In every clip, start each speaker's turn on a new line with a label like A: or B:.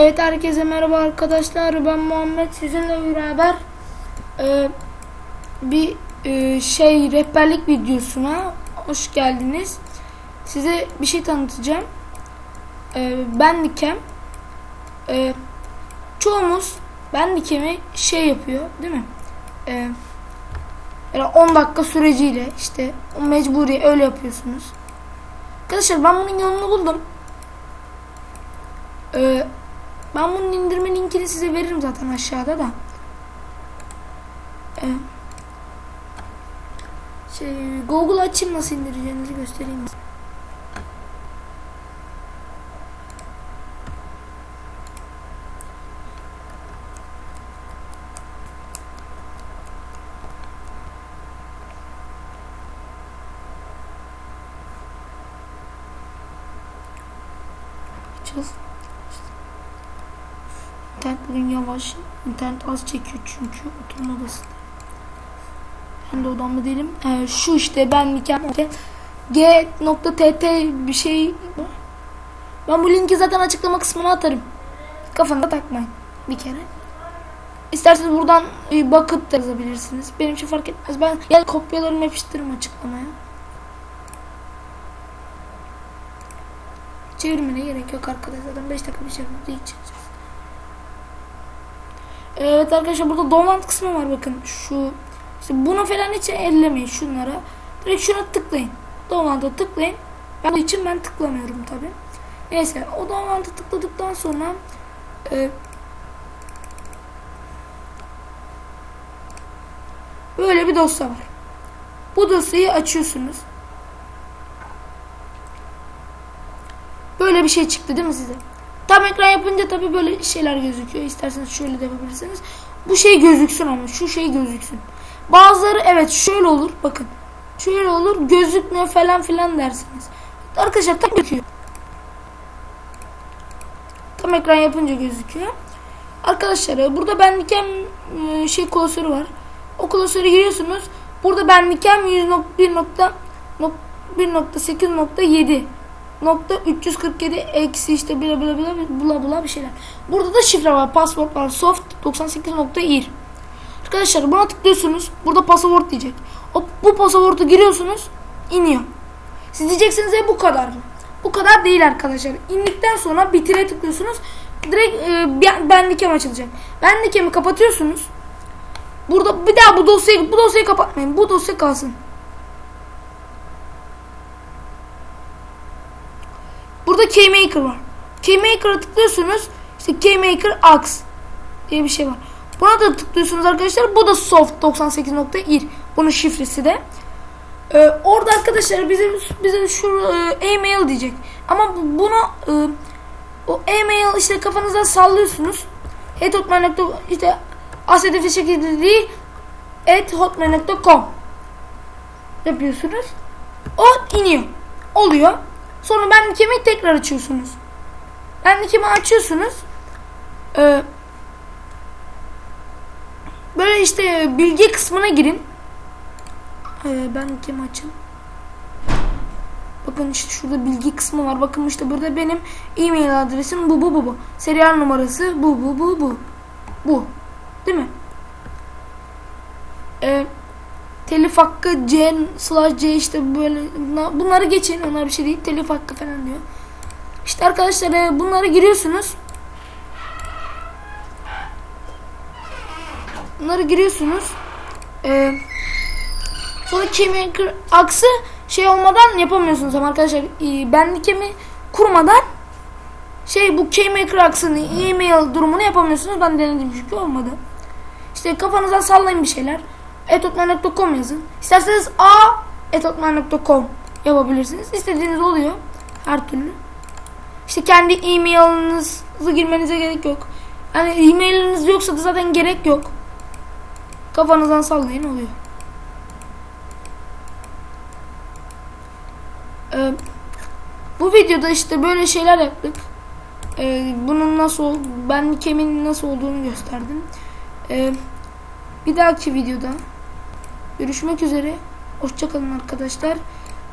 A: Evet herkese merhaba arkadaşlar ben Muhammed sizinle beraber e, bir e, şey rehberlik videosuna hoş geldiniz. Size bir şey tanıtacağım. E, ben Nikem. E, çoğumuz ben Nikem'i şey yapıyor değil mi? E, yani 10 dakika süreciyle işte mecburi öyle yapıyorsunuz. Arkadaşlar ben bunun yolunu buldum. Ee, ben bunun indirme linkini size veririm zaten aşağıda da. Ee, şey, Google açayım nasıl indireceğinizi göstereyim. Açacağız. İnternet bugün yavaş. İnternet az çekiyor çünkü oturma odasında. Ben de odamda değilim. Ee, şu işte ben Nikem. G.tt bir şey. Ben bu linki zaten açıklama kısmına atarım. Kafanıza takmayın. Bir kere. İsterseniz buradan bakıp da yazabilirsiniz. Benim için fark etmez. Ben ya kopyalarımı yapıştırırım açıklamaya. Çevirmene gerek yok arkadaşlar. Zaten 5 dakika bir şey yapıp geçeceğiz. Evet arkadaşlar burada download kısmı var bakın. Şu işte bunu falan hiç ellemeyin şunlara. Direkt şuna tıklayın. Download'a tıklayın. Ben için ben tıklamıyorum tabi. Neyse o download'a tıkladıktan sonra e, böyle bir dosya var. Bu dosyayı açıyorsunuz. Böyle bir şey çıktı değil mi size? Tam ekran yapınca tabii böyle şeyler gözüküyor. İsterseniz şöyle de yapabilirsiniz. Bu şey gözüksün ama şu şey gözüksün. Bazıları evet şöyle olur. Bakın. Şöyle olur. Gözükmüyor falan filan dersiniz. Arkadaşlar tam gözüküyor. Tam ekran yapınca gözüküyor. Arkadaşlar burada benlikem e, şey klasörü var. O klasöre giriyorsunuz. Burada benlikem 100.1.1.8.7 nokta 347 eksi işte bla bla bla bla bla bir şeyler. Burada da şifre var, password var, soft 98.ir. Arkadaşlar buna tıklıyorsunuz. Burada password diyecek. O, bu password'u giriyorsunuz, iniyor. Siz diyeceksiniz ya bu kadar mı? Bu kadar değil arkadaşlar. İndikten sonra bitire tıklıyorsunuz. Direkt e, benlikem açılacak. Benlikemi kapatıyorsunuz. Burada bir daha bu dosyayı bu dosyayı kapatmayın. Bu dosya kalsın. Burada KeyMaker var. KeyMaker'a tıklıyorsunuz. İşte KeyMaker Ax diye bir şey var. Buna da tıklıyorsunuz arkadaşlar. Bu da soft 98.ir. Bunun şifresi de. Ee, orada arkadaşlar bize bize şu e, e-mail diyecek. Ama bunu e, o e-mail işte kafanıza sallıyorsunuz. hotmail. işte asedifi şekilde değil hotmail.com yapıyorsunuz. O iniyor. Oluyor. Sonra benlikemi tekrar açıyorsunuz. Benlikemi açıyorsunuz. Ee, böyle işte bilgi kısmına girin. Ee, benlikemi açın. Bakın işte şurada bilgi kısmı var. Bakın işte burada benim e-mail adresim bu bu bu bu. Serial numarası bu bu bu bu. Bu. Değil mi? Ee, telif hakkı C slash C işte böyle bunları geçin onlar bir şey değil telif hakkı falan diyor. İşte arkadaşlar e, bunları giriyorsunuz. Bunları giriyorsunuz. Ee, sonra kemik aksı şey olmadan yapamıyorsunuz ama arkadaşlar e, benlikemi kurmadan şey bu Keymaker aksını e-mail durumunu yapamıyorsunuz. Ben denedim çünkü olmadı. İşte kafanıza sallayın bir şeyler etotman.com yazın. İsterseniz a etotman.com yapabilirsiniz. İstediğiniz oluyor. Her türlü. İşte kendi e-mailinizi girmenize gerek yok. Yani e-mailiniz yoksa da zaten gerek yok. Kafanızdan sallayın oluyor. Ee, bu videoda işte böyle şeyler yaptık. Ee, bunun nasıl, ben kemin nasıl olduğunu gösterdim. Ee, bir dahaki videoda Görüşmek üzere. Hoşçakalın arkadaşlar.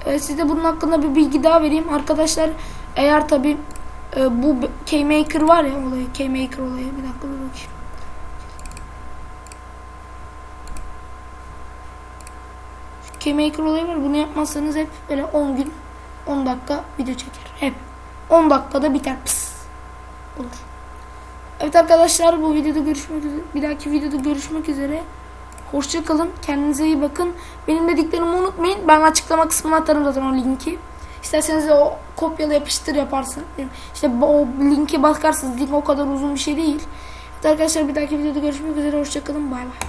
A: Ee, size bunun hakkında bir bilgi daha vereyim. Arkadaşlar eğer tabi e, bu Keymaker var ya olayı. Keymaker olayı. Bir dakika dur bakayım. Keymaker olayı var. Bunu yapmazsanız hep böyle 10 gün 10 dakika video çeker. Hep. 10 dakikada biter. Pıs. Olur. Evet arkadaşlar bu videoda görüşmek üzere. Bir dahaki videoda görüşmek üzere. Hoşça kalın. Kendinize iyi bakın. Benim dediklerimi unutmayın. Ben açıklama kısmına atarım zaten o linki. İsterseniz o kopyala yapıştır yaparsın. İşte o linke bakarsınız. Link o kadar uzun bir şey değil. Evet arkadaşlar bir dahaki videoda görüşmek üzere. Hoşça kalın. Bay bay.